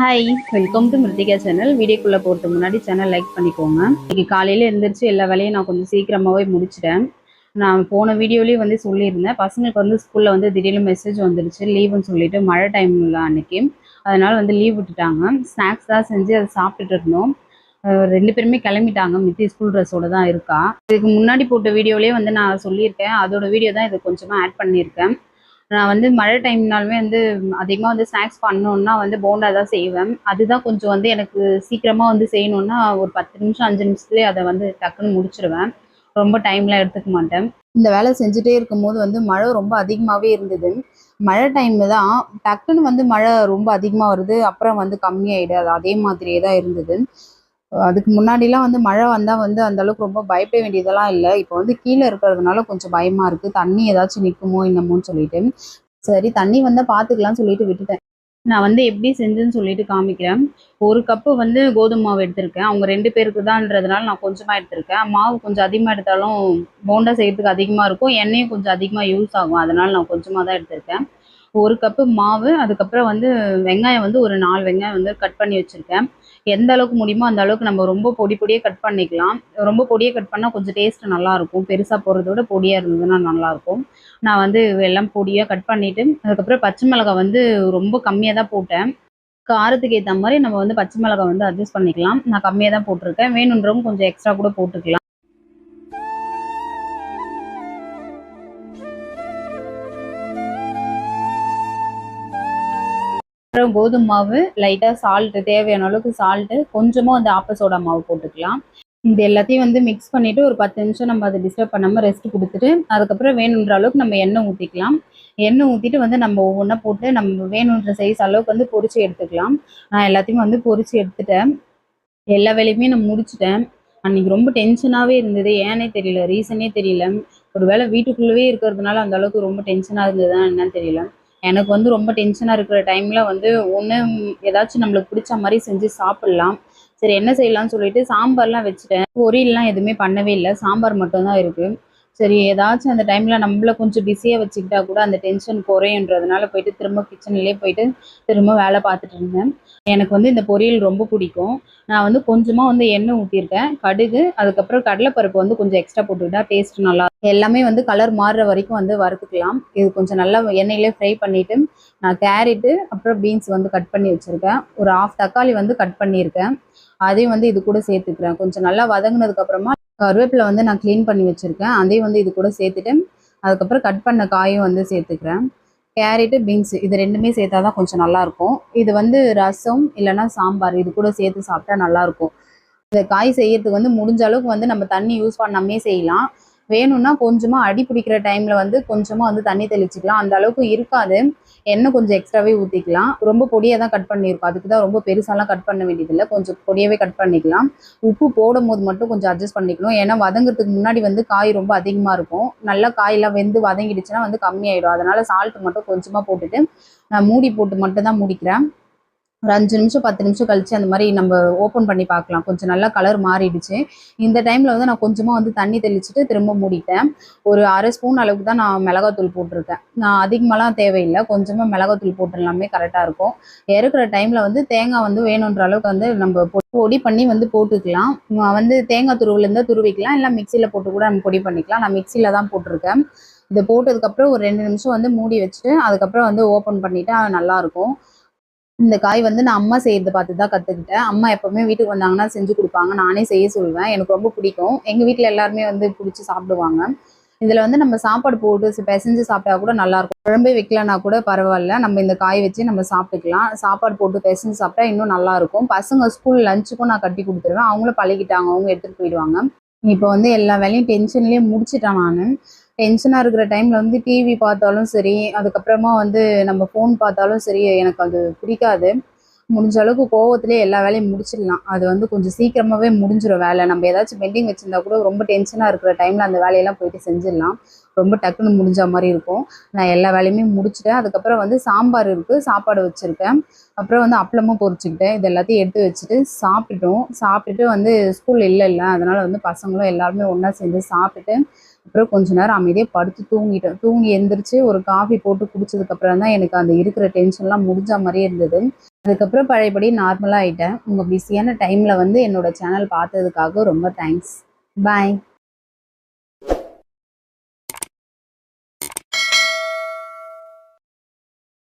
Hi welcome to Miruthika channel வீடியோக்குள்ளே போகிறது முன்னாடி சேனல் லைக் பண்ணிக்கோங்க. இன்னைக்கு காலையில் எழுந்திரிச்சு எல்லா வேலையும் நான் கொஞ்சம் சீக்கிரமாகவே முடிச்சிட்டேன். நான் போன வீடியோலேயே வந்து சொல்லியிருந்தேன். பசங்களுக்கு வந்து ஸ்கூலில் வந்து திடீர்னு மெசேஜ் வந்துடுச்சு லீவுன்னு சொல்லிட்டு மழை டைமில் அன்னைக்கு. அதனால் வந்து லீவ் விட்டுட்டாங்க. ஸ்நாக்ஸ் தான் செஞ்சு அதை சாப்பிட்டுட்டு இருந்தோம். ரெண்டு பேருமே கிளம்பிட்டாங்க. மித்தி ஸ்கூல் ட்ரெஸ்ஸோட தான் இருக்கா. இதுக்கு முன்னாடி போட்ட வீடியோலேயே வந்து நான் சொல்லியிருக்கேன். அதோட வீடியோ தான் இது கொஞ்சமாக ஆட் பண்ணியிருக்கேன். நான் வந்து மழை டைம்னாலுமே வந்து அதிகமாக வந்து ஸ்நாக்ஸ் பண்ணணுன்னா வந்து போண்டா தான் செய்வேன். அதுதான் கொஞ்சம் வந்து எனக்கு சீக்கிரமாக வந்து செய்யணுன்னா ஒரு பத்து நிமிஷம் அஞ்சு நிமிஷத்துலேயே அதை வந்து டக்குன்னு முடிச்சிருவேன். ரொம்ப டைம்லாம் எடுத்துக்க மாட்டேன். இந்த வேலை செஞ்சுட்டே இருக்கும்போது வந்து மழை ரொம்ப அதிகமாகவே இருந்தது. மழை டைமில் தான் டக்குன்னு வந்து மழை ரொம்ப அதிகமாக வருது. அப்புறம் வந்து கம்மியாயிடுது. அது அதே மாதிரியே தான் இருந்தது. அதுக்கு முன்னாடிலாம் வந்து மழை வந்தால் வந்து அந்தளவுக்கு ரொம்ப பயப்பட வேண்டியதெல்லாம் இல்லை. இப்போ வந்து கீழே இருக்கிறதுனால கொஞ்சம் பயமாக இருக்குது தண்ணி ஏதாச்சும் நிற்குமோ என்னமோன்னு சொல்லிட்டு. சரி தண்ணி வந்தால் பார்த்துக்கலாம்னு சொல்லிட்டு விட்டுட்டேன். நான் வந்து எப்படி செஞ்சுன்னு சொல்லிட்டு காமிக்கிறேன். ஒரு கப்பு வந்து கோதுமை மாவு எடுத்திருக்கேன். அவங்க ரெண்டு பேருக்கு தான்றதுனால நான் கொஞ்சமாக எடுத்திருக்கேன். மாவு கொஞ்சம் அதிகமாக எடுத்தாலும் போண்டா செய்யறதுக்கு அதிகமாக இருக்கும். எண்ணெயும் கொஞ்சம் அதிகமாக யூஸ் ஆகும். அதனால் நான் கொஞ்சமாக தான் எடுத்திருக்கேன். ஒரு கப்பு மாவு அதுக்கப்புறம் வந்து வெங்காயம் வந்து ஒரு நாலு வெங்காயம் வந்து கட் பண்ணி வச்சுருக்கேன். எந்த அளவுக்கு முடியுமோ அந்த அளவுக்கு நம்ம ரொம்ப பொடி பொடியே கட் பண்ணிக்கலாம். ரொம்ப பொடியே கட் பண்ணால் கொஞ்சம் டேஸ்ட் நல்லாயிருக்கும். பெருசாக போடுறத விட பொடியாக இருந்ததுன்னா நல்லாயிருக்கும். நான் வந்து எல்லாம் பொடியாக கட் பண்ணிவிட்டு அதுக்கப்புறம் பச்சை மிளகாய் வந்து ரொம்ப கம்மியாக தான் போட்டேன். காரத்துக்கு ஏற்ற மாதிரி நம்ம வந்து பச்சை மிளகாய் வந்து அட்ஜஸ்ட் பண்ணிக்கலாம். நான் கம்மியாக தான் போட்டிருக்கேன். வேணுன்றவங்க கொஞ்சம் எக்ஸ்ட்ரா கூட போட்டுக்கலாம். அப்புறம் கோதுமை மாவு லைட்டாக சால்ட்டு தேவையான அளவுக்கு சால்ட்டு கொஞ்சமாக அந்த ஆப்பசோடா மாவு போட்டுக்கலாம். இது எல்லாத்தையும் வந்து மிக்ஸ் பண்ணிவிட்டு ஒரு பத்து நிமிஷம் நம்ம அதை டிஸ்டர்ப் பண்ணாமல் ரெஸ்ட் கொடுத்துட்டு அதுக்கப்புறம் வேணுன்ற அளவுக்கு நம்ம எண்ணெய் ஊற்றிக்கலாம் எண்ணெய் ஊற்றிட்டு வந்து நம்ம ஒவ்வொன்றா போட்டு நம்ம வேணுன்ற சைஸ் அளவுக்கு வந்து பொரிச்சு எடுத்துக்கலாம். நான் எல்லாத்தையும் வந்து பொரிச்சு எடுத்துட்டேன். எல்லா வேலையுமே நான் முடிச்சிட்டேன். அன்னைக்கு ரொம்ப டென்ஷனாகவே இருந்தது. ஏனே தெரியல. ரீசனே தெரியல. ஒரு வேளை வீட்டுக்குள்ளவே இருக்கிறதுனால அந்த அளவுக்கு ரொம்ப டென்ஷனாக இருந்ததுதான் என்னன்னு தெரியல. எனக்கு வந்து ரொம்ப டென்ஷனாக இருக்கிற டைமில் வந்து ஒன்று ஏதாச்சும் நம்மளுக்கு பிடிச்ச மாதிரி செஞ்சு சாப்பிட்லாம். சரி என்ன செய்யலாம்னு சொல்லிட்டு சாம்பார்லாம் வச்சுட்டேன். பொரியல்லாம் எதுவுமே பண்ணவே இல்லை. சாம்பார் மட்டும்தான் இருக்குது சரி ஏதாச்சும் அந்த டைமில் நம்மள கொஞ்சம் பிஸியாக வச்சுக்கிட்டா கூட அந்த டென்ஷன் குறையன்றதுனால போயிட்டு திரும்ப கிச்சன்லேயே போயிட்டு திரும்ப வேலை பார்த்துட்டு இருந்தேன். எனக்கு வந்து இந்த பொரியல் ரொம்ப பிடிக்கும். நான் வந்து கொஞ்சமாக வந்து எண்ணெய் ஊற்றிருக்கேன் கடுகு அதுக்கப்புறம் கடலைப்பருப்பு வந்து கொஞ்சம் எக்ஸ்ட்ரா போட்டுக்கிட்டா டேஸ்ட் நல்லா எல்லாமே வந்து கலர் மாறுற வரைக்கும் வந்து வறுத்துக்கலாம். இது கொஞ்சம் நல்லா எண்ணெயிலே ஃப்ரை பண்ணிவிட்டு நான் கேரட்டு அப்புறம் பீன்ஸ் வந்து கட் பண்ணி வச்சுருக்கேன். ஒரு ஆஃப் தக்காளி வந்து கட் பண்ணியிருக்கேன். அதையும் வந்து இது கூட சேர்த்துக்கிறேன். கொஞ்சம் நல்லா வதங்கினதுக்கப்புறமா கருவேப்பிலை வந்து நான் க்ளீன் பண்ணி வச்சுருக்கேன். அதையும் வந்து இது கூட சேர்த்துட்டு அதுக்கப்புறம் கட் பண்ண காயும் வந்து சேர்த்துக்கிறேன். கேரட்டு பீன்ஸ் இது ரெண்டுமே சேர்த்தா தான் கொஞ்சம் நல்லாயிருக்கும் இது வந்து ரசம் இல்லைன்னா சாம்பார் இது கூட சேர்த்து சாப்பிட்டா நல்லாயிருக்கும் இந்த காய் செய்யறதுக்கு வந்து முடிஞ்ச அளவுக்கு வந்து நம்ம தண்ணி யூஸ் பண்ணாமே செய்யலாம். வேணும்னா கொஞ்சமாக அடி பிடிக்கிற டைமில் வந்து கொஞ்சமாக வந்து தண்ணி தெளிச்சுக்கலாம். அந்த அளவுக்கு இருக்காது. எண்ணெய் கொஞ்சம் எக்ஸ்ட்ராவே ஊற்றிக்கலாம் ரொம்ப பொடியாக தான் கட் பண்ணியிருக்கோம். அதுக்கு தான் ரொம்ப பெருசாலாம் கட் பண்ண வேண்டியதில்லை. கொஞ்சம் பொடியாகவே கட் பண்ணிக்கலாம். உப்பு போடும் போது மட்டும் கொஞ்சம் அட்ஜஸ்ட் பண்ணிக்கணும். ஏன்னா வதங்குறதுக்கு முன்னாடி வந்து காய் ரொம்ப அதிகமாக இருக்கும். நல்லா காயெல்லாம் வெந்து வதங்கிடுச்சுன்னா வந்து கம்மியாயிடும். அதனால சால்ட் மட்டும் கொஞ்சமாக போட்டுட்டு நான் மூடி போட்டு மட்டும் தான் முடிக்கிறேன். ஒரு அஞ்சு நிமிஷம் பத்து நிமிஷம் கழிச்சு அந்த மாதிரி நம்ம ஓப்பன் பண்ணி பார்க்கலாம். கொஞ்சம் நல்லா கலர் மாறிடுச்சு. இந்த டைமில் வந்து நான் கொஞ்சமாக வந்து தண்ணி தெளிச்சுட்டு திரும்ப மூடிட்டேன். ஒரு அரை ஸ்பூன் அளவுக்கு தான் நான் மிளகாத்தூள் போட்டிருக்கேன். நான் அதிகமாகலாம் தேவையில்லை. கொஞ்சமாக மிளகாத்தூள் போட்டுடலாமே கரெக்டாக இருக்கும். இறக்குற டைமில் வந்து தேங்காய் வந்து வேணுன்ற அளவுக்கு வந்து நம்ம பொ- பொடி பண்ணி வந்து போட்டுக்கலாம். வந்து தேங்காய் துருவில் துருவிக்கலாம். இல்லை மிக்சியில் போட்டு கூட நம்ம பொடி பண்ணிக்கலாம். நான் மிக்சியில் தான் போட்டிருக்கேன். இதை போட்டதுக்கப்புறம் ஒரு ரெண்டு நிமிஷம் வந்து மூடி வச்சுட்டு அதுக்கப்புறம் வந்து ஓப்பன் பண்ணிட்டா நல்லாயிருக்கும் இந்த காய் வந்து நான் அம்மா செய்யறது பார்த்து தான் கற்றுக்கிட்டேன் அம்மா எப்பவுமே வீட்டுக்கு வந்தாங்கன்னா செஞ்சு கொடுப்பாங்க. நானே செய்ய சொல்லுவேன் எனக்கு ரொம்ப பிடிக்கும். எங்கள் வீட்டில் எல்லாருமே வந்து பிடிச்சி சாப்பிடுவாங்க. இதில் வந்து நம்ம சாப்பாடு போட்டு பிசைஞ்சு சாப்பிட்டா கூட நல்லா இருக்கும் குழம்பே வைக்கலன்னா கூட பரவாயில்ல. நம்ம இந்த காய் வச்சு நம்ம சாப்பிட்டுக்கலாம். சாப்பாடு போட்டு பிசைஞ்சு சாப்பிட்டா இன்னும் நல்லா இருக்கும் பசங்க ஸ்கூல் லஞ்சுக்கும் நான் கட்டி கொடுத்துருவேன். அவங்களும் பழகிட்டாங்க. அவங்க எடுத்துகிட்டு போயிடுவாங்க. இப்போ வந்து எல்லா வேலையும் டென்ஷன்லேயே முடிச்சிட்டேன் நான். டென்ஷனாக இருக்கிற டைமில் வந்து டிவி பார்த்தாலும் சரி அதுக்கப்புறமா வந்து நம்ம ஃபோன் பார்த்தாலும் சரி எனக்கு அது பிடிக்காது. முடிஞ்ச அளவுக்கு கோவத்திலே எல்லா வேலையும் முடிச்சிடலாம். அது வந்து கொஞ்சம் சீக்கிரமாகவே முடிஞ்சிடும் வேலை. நம்ம ஏதாச்சும் பெண்டிங் வச்சுருந்தா கூட ரொம்ப டென்ஷனாக இருக்கிற டைமில் அந்த வேலையெல்லாம் போயிட்டு செஞ்சிடலாம். ரொம்ப டக்குன்னு முடிஞ்ச மாதிரி இருக்கும். நான் எல்லா வேலையுமே முடிச்சிட்டேன். அதுக்கப்புறம் வந்து சாம்பார் இருக்குது சாப்பாடு வச்சுருக்கேன். அப்புறம் வந்து அப்பளமும் பொரிச்சுக்கிட்டேன். இது எல்லாத்தையும் எடுத்து வச்சுட்டு சாப்பிட்டுட்டோம் சாப்பிட்டுட்டு வந்து ஸ்கூல் இல்லை இல்லை. அதனால் வந்து பசங்களும் எல்லாருமே ஒன்றா சேர்ந்து சாப்பிட்டுட்டு அப்புறம் கொஞ்ச நேரம் அமைதியாக படுத்து தூங்கிட்டேன். தூங்கி எந்திரிச்சு ஒரு காஃபி போட்டு குடிச்சதுக்கப்புறம் தான் எனக்கு அந்த இருக்கிற டென்ஷன்லாம் முடிஞ்ச மாதிரியே இருந்தது. அதுக்கப்புறம் பழையபடி நார்மலாக ஆயிட்டேன். உங்கள் பிஸியான டைமில் வந்து என்னோட சேனல் பார்த்ததுக்காக ரொம்ப தேங்க்ஸ் பாய்